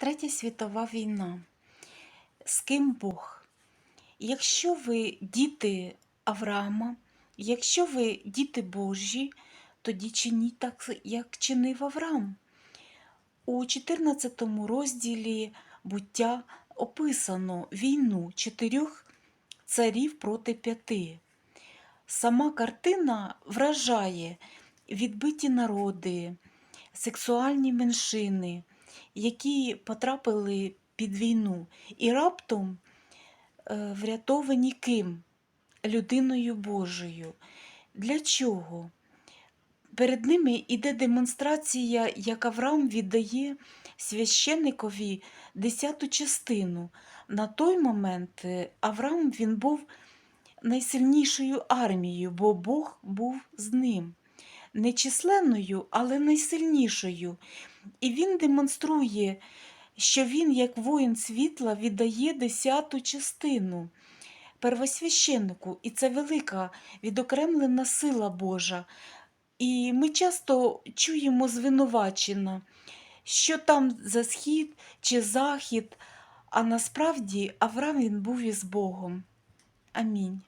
Третя світова війна. З ким Бог? Якщо ви діти Авраама, якщо ви діти Божі, тоді чиніть так, як чинив Авраам. У 14 розділі буття описано війну чотирьох царів проти п'яти. Сама картина вражає відбиті народи, сексуальні меншини, які потрапили під війну, і раптом е, врятовані ким? Людиною Божою. Для чого? Перед ними йде демонстрація, як Авраам віддає священникові десяту частину. На той момент е, Авраам він був найсильнішою армією, бо Бог був з ним. Не численною, але найсильнішою. І він демонструє, що він, як воїн світла, віддає десяту частину первосвященнику, і це велика відокремлена сила Божа. І ми часто чуємо звинувачення, що там за схід чи захід, а насправді Авраам він був із Богом. Амінь.